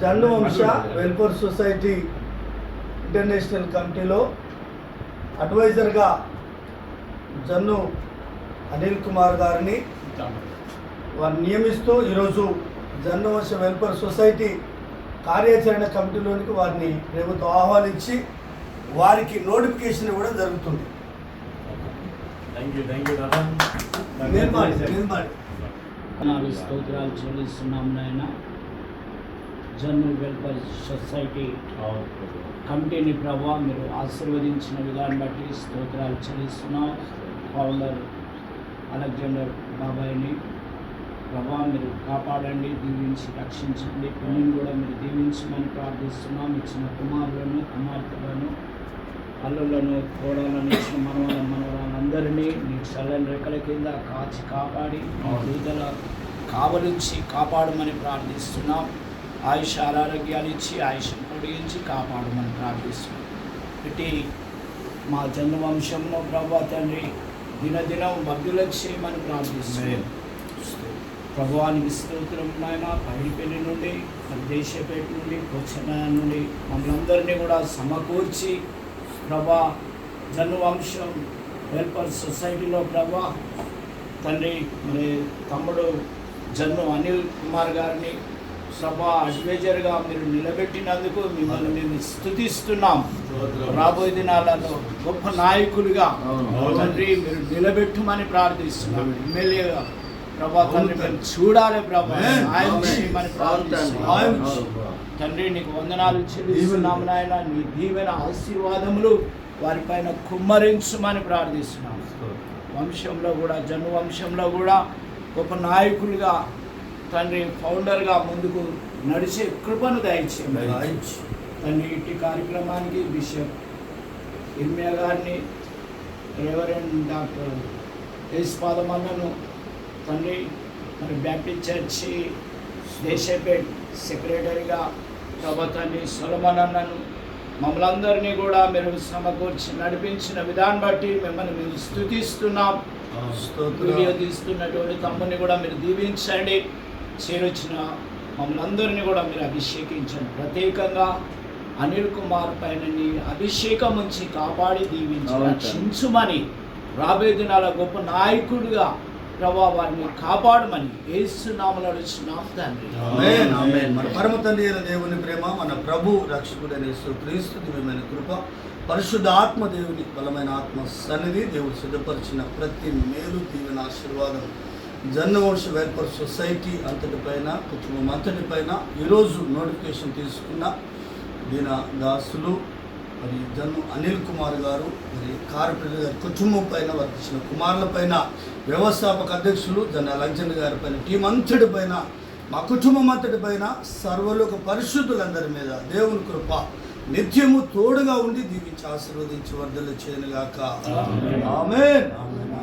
జన్ను వంశ welfare society international కమిటీలో అడ్వైజర్గా జన్ను అనిల్ కుమార్ గారిని వారిని నియమిస్తూ ఈరోజు జన్ను వంశ వెల్ఫేర్ సొసైటీ కార్యాచరణ కమిటీలోనికి వారిని ప్రభుత్వం ఆహ్వానించి వారికి నోటిఫికేషన్ ఇవ్వడం జరుగుతుంది. థ్యాంక్ యూ థ్యాంక్ యూ దాదా నిర్మాణి నిర్మాణి. నాలుగు స్తోత్రాలు చెల్లిస్తున్నాం నాయన. జనరల్ వెల్ఫేర్ సొసైటీ కమిటీని ప్రభావ మీరు ఆశీర్వదించిన విధాన్ని బట్టి స్తోత్రాలు చెల్లిస్తున్నాం. ఫౌండర్ అలెగ్జాండర్ బాబాయ్ని ప్రభా మీరు కాపాడండి దీవించి రక్షించండి. పిల్లల్ని కూడా మీరు దీవించమని ప్రార్థిస్తున్నాం. ఇచ్చిన కుమారులను కుమార్తెలను అల్లులను కోడలను ఇచ్చిన మనవల మనవరాలందరినీ మీ చల్లని రెక్కల కింద కాచి కాపాడి మీ దూతల కావలించి కాపాడమని ప్రార్థిస్తున్నాం. ఆయుష ఆరోగ్యాలు ఇచ్చి ఆయుష్ను పొడిగించి కాపాడమని ప్రార్థిస్తున్నాం. ఇటు మా జన్మవంశంలో ప్రభా తండ్రి దినదినం భక్తుల చేయమని ప్రార్థిస్తున్నాం. ప్రభువానికి స్తోత్రం నాయన. పైడిపల్లి నుండి దేశపేట నుండి కొచ్చన నుండి మమ్మల్ని కూడా సమకూర్చి ప్రభా జన్మవంశం వెల్ఫేర్ సొసైటీలో ప్రభా తండ్రి మరి తమ్ముడు జన్ను అనిల్ కుమార్ గారిని సభా అడ్వైజర్గా మీరు నిలబెట్టినందుకు మిమ్మల్ని మేము స్థుతిస్తున్నాం. రాబోయే దినాలలో గొప్ప నాయకులుగా తండ్రి మీరు నిలబెట్టుమని ప్రార్థిస్తున్నాం. ఎమ్మెల్యేగా ప్రభా తండ్రి మేము చూడాలి ప్రభా. ఆయన చేయమని ప్రార్థిస్తున్నాం తండ్రి నీకు వందనాలు చెల్లిస్తున్నాము నాయన. నీ దీవెన ఆశీర్వాదములు వారిపైన కుమ్మరించమని ప్రార్థిస్తున్నాం వంశంలో కూడా జన్మ వంశంలో కూడా గొప్ప నాయకులుగా తండ్రి ఫౌండర్గా ముందుకు నడిచే కృపను దయచేయండి. తండ్రి ఇట్టి కార్యక్రమానికి బిషప్ ఇర్మియా గారిని రెవరెండ్ డాక్టర్ యేసుపాదమన్నను తండ్రి మరి బ్యాప్టిస్ట్ చర్చి దేశపేట్ సెక్రటరీగా ప్రభుత్వాన్ని సొలమన్ అన్నను మమ్మల్ని అందరినీ కూడా మీరు సమకూర్చి నడిపించిన విధాన్ని బట్టి మిమ్మల్ని మేము స్థుతిస్తున్నాం. వీడియో తీస్తున్నటువంటి తమ్ముని కూడా మీరు దీవించండి. చేరొచ్చిన మమ్మల్ని అందరినీ కూడా మీరు అభిషేకించండి. ప్రత్యేకంగా అనిల్ కుమార్ పైన అభిషేకం ఉంచి కాపాడి దీవించి. రక్షించుమని రాబోయే దినాల గొప్ప నాయకుడిగా ప్రభా వారిని కాపాడమని ఏసునామలు అడుచున్నాం తండ్రి. ఆమేన్, ఆమేన్. మన పరమ తండ్రి అయిన దేవుని ప్రేమ మన ప్రభు రక్షకుడైన యేసు క్రీస్తు దివ్యమైన కృప పరిశుద్ధ ఆత్మ దేవుని బలమైన ఆత్మ సన్నిధి దేవుడు సిద్ధపరిచిన ప్రతి మేలు దీవెన ఆశీర్వాదం జన్మవంశ వెల్ఫేర్ సొసైటీ అంతటిపైన కుటుంబం అంతటిపైన ఈరోజు నోటిఫికేషన్ తీసుకున్న దీన దాసులు మరి జన్మ అనిల్ కుమార్ గారు మరి కార్పొరేటర్ గారి కుటుంబం పైన వర్తించిన కుమారుల పైన వ్యవస్థాపక అధ్యక్షులు జన అలెగ్జాండర్ గారి పైన టీం అంతటి పైన మా కుటుంబం అంతటి పైన సర్వలోక పరిశుద్ధులందరి మీద దేవుని కృప నిత్యము తోడుగా ఉండి దీవించి ఆశీర్వదించి వర్ధలు చేయనుగాక. ఆమేన్.